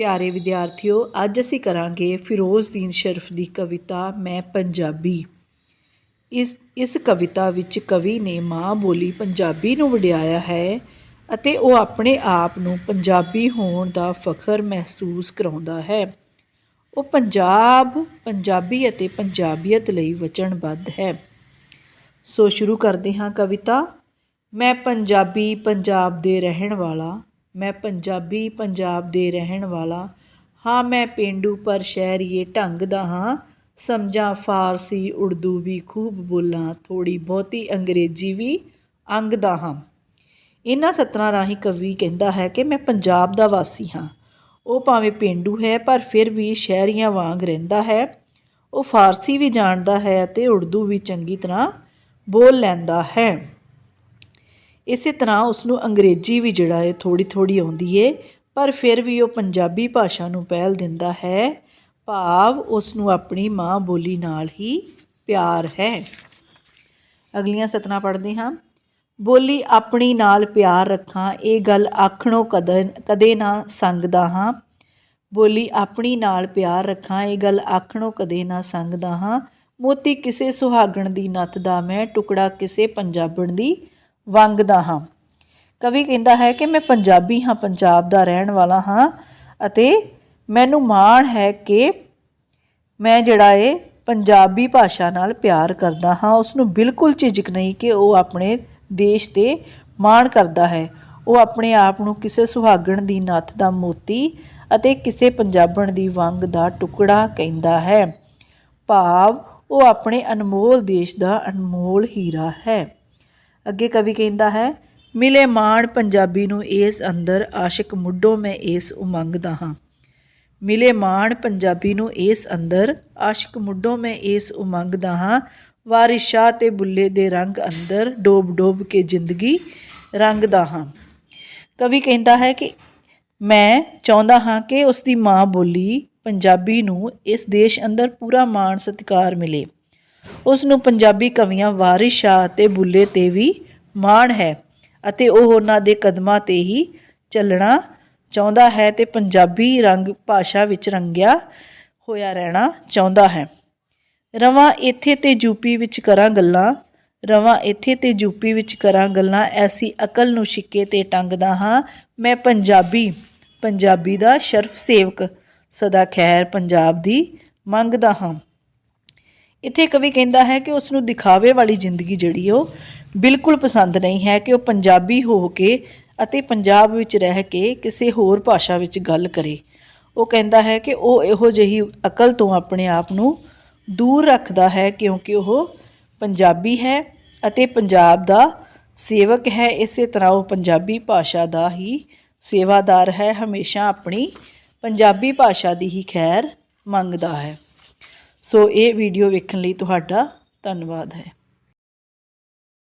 ਪਿਆਰੇ ਵਿਦਿਆਰਥੀਓ, ਅੱਜ ਅਸੀਂ ਕਰਾਂਗੇ ਫਿਰੋਜ਼ਦੀਨ ਸ਼ਰਫ ਦੀ ਕਵਿਤਾ, ਮੈਂ ਪੰਜਾਬੀ। ਇਸ ਇਸ ਕਵਿਤਾ ਵਿੱਚ ਕਵੀ ਨੇ ਮਾਂ ਬੋਲੀ ਪੰਜਾਬੀ ਨੂੰ ਵਡਿਆਇਆ ਹੈ ਅਤੇ ਉਹ ਆਪਣੇ ਆਪ ਨੂੰ ਪੰਜਾਬੀ ਹੋਣ ਦਾ ਫਖਰ ਮਹਿਸੂਸ ਕਰਾਉਂਦਾ ਹੈ। ਉਹ ਪੰਜਾਬ, ਪੰਜਾਬੀ ਅਤੇ ਪੰਜਾਬੀਅਤ ਲਈ ਵਚਨਬੱਧ ਹੈ। ਸੋ ਸ਼ੁਰੂ ਕਰਦੇ ਹਾਂ ਕਵਿਤਾ। ਮੈਂ ਪੰਜਾਬੀ ਪੰਜਾਬ ਦੇ ਰਹਿਣ ਵਾਲਾ ਮੈਂ ਪੰਜਾਬੀ ਪੰਜਾਬ ਦੇ ਰਹਿਣ ਵਾਲਾ। ਹਾਂ, ਮੈਂ ਪੇਂਡੂ, ਪਰ ਸ਼ਹਿਰੀਏ ਢੰਗ ਦਾ ਹਾਂ। ਸਮਝਾਂ ਫਾਰਸੀ, ਉਰਦੂ ਵੀ ਖੂਬ ਬੋਲਾਂ ਥੋੜੀ ਬਹੁਤੀ ਅੰਗਰੇਜ਼ੀ ਵੀ ਅੰਗ ਦਾ ਹਾਂ। ਇਹਨਾਂ ਸਤਰਾਂ ਰਾਹੀਂ ਕਵੀ ਕਹਿੰਦਾ ਹੈ ਕਿ ਮੈਂ ਪੰਜਾਬ ਦਾ ਵਾਸੀ ਹਾਂ। ਉਹ ਭਾਵੇਂ ਪੇਂਡੂ ਹੈ, ਪਰ ਫਿਰ ਵੀ ਸ਼ਹਿਰੀਆਂ ਵਾਂਗ ਰਹਿੰਦਾ ਹੈ। ਉਹ ਫਾਰਸੀ ਵੀ ਜਾਣਦਾ ਹੈ ਅਤੇ ਉਰਦੂ ਵੀ ਚੰਗੀ ਤਰ੍ਹਾਂ ਬੋਲ ਲੈਂਦਾ ਹੈ। ਇਸੇ ਤਰ੍ਹਾਂ ਉਸ ਨੂੰ ਅੰਗਰੇਜ਼ੀ ਵੀ ਜਿਹੜਾ ਹੈ ਥੋੜੀ ਥੋੜੀ ਆਉਂਦੀ ਏ, ਪਰ ਫਿਰ ਵੀ ਉਹ ਪੰਜਾਬੀ ਭਾਸ਼ਾ ਨੂੰ ਪਹਿਲ ਦਿੰਦਾ ਹੈ। ਭਾਵ ਉਸ ਨੂੰ ਆਪਣੀ ਮਾਂ ਬੋਲੀ ਨਾਲ ਹੀ ਪਿਆਰ ਹੈ। ਅਗਲੀਆਂ ਸਤਰਾਂ ਪੜ੍ਹਦੇ ਹਾਂ। ਬੋਲੀ ਆਪਣੀ ਨਾਲ ਪਿਆਰ ਰੱਖਾਂ, ਇਹ ਗੱਲ ਆਖਣੋ ਕਦੇ ਕਦੇ ਨਾ ਸੰਗਦਾ ਹਾਂ। ਬੋਲੀ ਆਪਣੀ ਨਾਲ ਪਿਆਰ ਰੱਖਾਂ, ਇਹ ਗੱਲ ਆਖਣੋ ਕਦੇ ਨਾ ਸੰਗਦਾ ਹਾਂ। ਮੋਤੀ ਕਿਸੇ ਸੁਹਾਗਣ ਦੀ ਨੱਥ ਦਾ, ਮੈਂ ਟੁਕੜਾ ਕਿਸੇ ਪੰਜਾਬਣ ਦੀ ਵੰਗਦਾ ਹਾਂ। ਕਵੀ ਕਹਿੰਦਾ ਹੈ ਕਿ ਮੈਂ ਪੰਜਾਬੀ ਹਾਂ, ਪੰਜਾਬ ਦਾ ਰਹਿਣ ਵਾਲਾ ਹਾਂ ਅਤੇ ਮੈਨੂੰ ਮਾਣ ਹੈ ਕਿ ਮੈਂ ਜਿਹੜਾ ਏ ਪੰਜਾਬੀ ਭਾਸ਼ਾ ਨਾਲ ਪਿਆਰ ਕਰਦਾ ਹਾਂ। ਉਸ ਨੂੰ ਬਿਲਕੁਲ ਝਿਜਕ ਨਹੀਂ ਕਿ ਉਹ ਆਪਣੇ ਦੇਸ਼ ਤੇ ਮਾਣ ਕਰਦਾ ਹੈ। ਉਹ ਆਪਣੇ ਆਪ ਨੂੰ ਕਿਸੇ ਸੁਹਾਗਣ ਦੀ ਨੱਥ ਦਾ ਮੋਤੀ ਅਤੇ ਕਿਸੇ ਪੰਜਾਬਣ ਦੀ ਵੰਗ ਦਾ ਟੁਕੜਾ ਕਹਿੰਦਾ ਹੈ। ਭਾਵ ਉਹ ਆਪਣੇ ਅਨਮੋਲ ਦੇਸ਼ ਦਾ ਅਨਮੋਲ ਹੀਰਾ ਹੈ। ਅੱਗੇ ਕਵੀ ਕਹਿੰਦਾ ਹੈ, ਮਿਲੇ ਮਾਣ ਪੰਜਾਬੀ ਨੂੰ ਇਸ ਅੰਦਰ, ਆਸ਼ਿਕ ਮੁੱਢੋਂ ਮੈਂ ਇਸ ਉਮੰਗਦਾ ਹਾਂ। ਮਿਲੇ ਮਾਣ ਪੰਜਾਬੀ ਨੂੰ ਇਸ ਅੰਦਰ, ਆਸ਼ਿਕ ਮੁੱਢੋਂ ਮੈਂ ਇਸ ਉਮੰਗਦਾ ਹਾਂ। ਵਾਰਿਸ ਸ਼ਾਹ ਤੇ ਬੁੱਲੇ ਦੇ ਰੰਗ ਅੰਦਰ, ਡੋਬ ਡੋਬ ਕੇ ਜ਼ਿੰਦਗੀ ਰੰਗਦਾ ਹਾਂ। ਕਵੀ ਕਹਿੰਦਾ ਹੈ ਕਿ ਮੈਂ ਚਾਹੁੰਦਾ ਹਾਂ ਕਿ ਉਸ ਦੀ ਮਾਂ ਬੋਲੀ ਪੰਜਾਬੀ ਨੂੰ ਇਸ ਦੇਸ਼ ਅੰਦਰ ਪੂਰਾ ਮਾਣ ਸਤਿਕਾਰ ਮਿਲੇ। ਉਸ ਨੂੰ ਪੰਜਾਬੀ ਕਵੀਆਂ ਵਾਰਿਸ ਸ਼ਾਹ ਤੇ ਬੁੱਲੇ ਤੇ ਵੀ ਮਾਣ ਹੈ ਅਤੇ ਉਹ ਉਹਨਾਂ ਦੇ ਕਦਮਾਂ ਤੇ ਹੀ ਚੱਲਣਾ ਚਾਹੁੰਦਾ ਹੈ ਤੇ ਪੰਜਾਬੀ ਰੰਗ ਭਾਸ਼ਾ ਵਿੱਚ ਰੰਗਿਆ ਹੋਇਆ ਰਹਿਣਾ ਚਾਹੁੰਦਾ ਹੈ। ਰਵਾਂ ਇੱਥੇ ਤੇ ਯੂਪੀ ਵਿੱਚ ਕਰਾਂ ਗੱਲਾਂ, ਰਵਾਂ ਇੱਥੇ ਤੇ ਯੂਪੀ ਵਿੱਚ ਕਰਾਂ ਗੱਲਾਂ, ਐਸੀ ਅਕਲ ਨੂੰ ਛਿੱਕੇ ਤੇ ਟੰਗਦਾ ਹਾਂ ਮੈਂ ਪੰਜਾਬੀ ਪੰਜਾਬੀ ਦਾ ਸ਼ਰਫ ਸੇਵਕ, ਸਦਾ ਖੈਰ ਪੰਜਾਬ ਦੀ ਮੰਗਦਾ ਹਾਂ। ਇੱਥੇ ਕਵੀ ਕਹਿੰਦਾ ਹੈ ਕਿ ਉਸ ਨੂੰ ਦਿਖਾਵੇ ਵਾਲੀ ਜ਼ਿੰਦਗੀ ਜਿਹੜੀ ਉਹ ਬਿਲਕੁਲ ਪਸੰਦ ਨਹੀਂ ਹੈ ਕਿ ਉਹ ਪੰਜਾਬੀ ਹੋ ਕੇ ਅਤੇ ਪੰਜਾਬ ਵਿੱਚ ਰਹਿ ਕੇ ਕਿਸੇ ਹੋਰ ਭਾਸ਼ਾ ਵਿੱਚ ਗੱਲ ਕਰੇ। ਉਹ ਕਹਿੰਦਾ ਹੈ ਕਿ ਉਹ ਇਹੋ ਜਿਹੀ ਅਕਲ ਤੋਂ ਆਪਣੇ ਆਪ ਨੂੰ ਦੂਰ ਰੱਖਦਾ ਹੈ ਕਿਉਂਕਿ ਉਹ ਪੰਜਾਬੀ ਹੈ ਅਤੇ ਪੰਜਾਬ ਦਾ ਸੇਵਕ ਹੈ। ਇਸੇ ਤਰ੍ਹਾਂ ਉਹ ਪੰਜਾਬੀ ਭਾਸ਼ਾ ਦਾ ਹੀ ਸੇਵਾਦਾਰ ਹੈ। ਹਮੇਸ਼ਾ ਆਪਣੀ ਪੰਜਾਬੀ ਭਾਸ਼ਾ ਦੀ ਹੀ ਖੈਰ ਮੰਗਦਾ ਹੈ। ਸੋ ਇਹ ਵੀਡੀਓ ਵੇਖਣ ਲਈ ਤੁਹਾਡਾ ਧੰਨਵਾਦ ਹੈ।